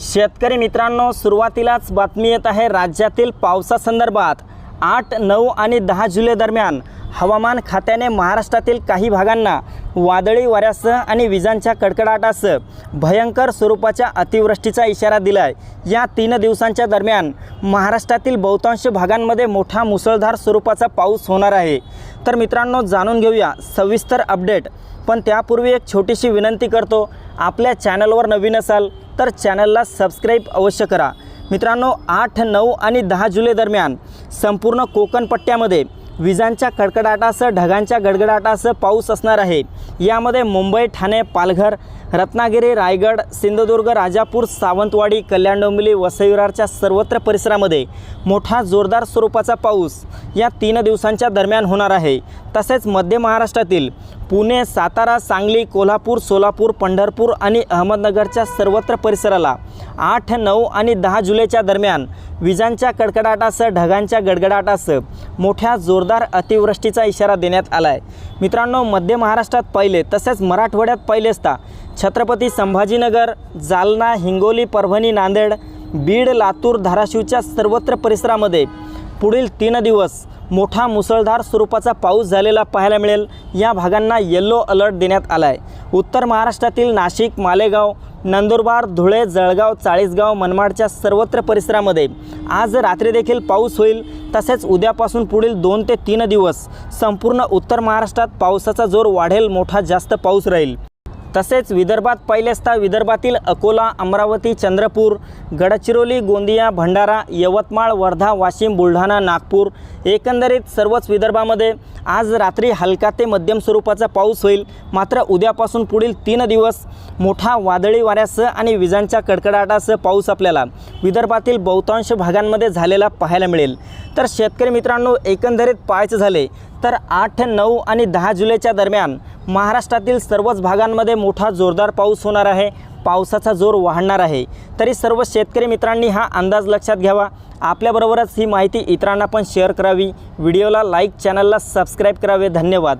शेतकरी मित्रांनो सुरुवातीलाच बातमी येत आहे राज्यातील पावसासंदर्भात. आठ नऊ आणि दहा जुलै दरम्यान हवामान खात्याने महाराष्ट्रातील काही भागांना वादळी वाऱ्यासह आणि विजांच्या कडकडाटासह भयंकर स्वरूपाच्या अतिवृष्टीचा इशारा दिला आहे या तीन दिवसांच्या दरम्यान महाराष्ट्रातील बहुतांश भागांमध्ये मोठा मुसळधार स्वरूपाचा पाऊस होणार आहे. तर मित्रांनो जाणून घेऊया सविस्तर अपडेट. पण त्यापूर्वी एक छोटीशी विनंती करतो. आपल्या चॅनलवर नवीन असाल तर चॅनलला सबस्क्राईब अवश्य करा. मित्रांनो आठ नऊ आणि दहा जुलै दरम्यान संपूर्ण कोकण पट्ट्यामध्ये विजांच्या कडकडाटासह ढगांच्या गडगडाटासह पाऊस असणार आहे. यामध्ये मुंबई ठाणे पालघर रत्नागिरी रायगड सिंधुदुर्ग राजापूर सावंतवाडी कल्याण डोंबिवली वसईविरारच्या सर्वत्र परिसरामध्ये मोठा जोरदार स्वरूपाचा पाऊस या तीन दिवसांच्या दरम्यान होणार आहे. तसेच मध्य महाराष्ट्रातील पुणे सातारा सांगली कोल्हापूर सोलापूर पंढरपूर आणि अहमदनगरच्या सर्वत्र परिसराला आठ नऊ आणि दहा जुलैच्या दरम्यान विजांच्या कडकडाटासह ढगांच्या गडगडाटासह मोठ्या जोरदार अतिवृष्टीचा इशारा देण्यात आला आहे मित्रांनो मध्य महाराष्ट्रात पहिले तसेच मराठवाड्यात पहिले असता छत्रपती संभाजीनगर जालना हिंगोली परभणी नांदेड बीड लातूर धाराशिवच्या सर्वत्र परिसरामध्ये पुढील तीन दिवस मोठा मुसळधार स्वरूपाचा पाऊस झालेला पाहायला मिळेल. या भागांना येल्लो अलर्ट देण्यात आला आहे उत्तर महाराष्ट्रातील नाशिक मालेगाव नंदुरबार धुळे जळगाव चाळीसगाव मनमाडच्या सर्वत्र परिसरामध्ये आज रात्री देखील पाऊस होईल. तसेच उद्यापासून पुढील दोन ते तीन दिवस संपूर्ण उत्तर महाराष्ट्रात पावसाचा जोर वाढेल. मोठा जास्त पाऊस राहील. तसेच विदर्भात पहिले असता विदर्भातील अकोला अमरावती चंद्रपूर गडचिरोली गोंदिया भंडारा यवतमाळ वर्धा वाशिम बुलढाणा नागपूर एकंदरीत सर्वच विदर्भामध्ये आज रात्री हलका ते मध्यम स्वरूपाचा पाऊस होईल. मात्र उद्यापासून पुढील तीन दिवस मोठा वादळी वाऱ्यासह आणि विजांच्या कडकडाटासह पाऊस आपल्याला विदर्भातील बहुतांश भागांमध्ये झालेला पाहायला मिळेल. तर शेतकरी मित्रांनो एकंदरीत पाहायचं झाले तर आठ नऊ आणि दहा जुलैच्या दरम्यान महाराष्ट्रातील सर्वच भागांमध्ये मोठा जोरदार पाऊस होणार आहे. पावसाचा जोर वाढणार आहे. तरी सर्व शेतकरी मित्रांनी हा अंदाज लक्षात घ्यावा. आपल्याबरोबरच ही माहिती इतरांना पण शेअर करावी. व्हिडिओला लाईक चॅनलला सबस्क्राईब करावे. धन्यवाद.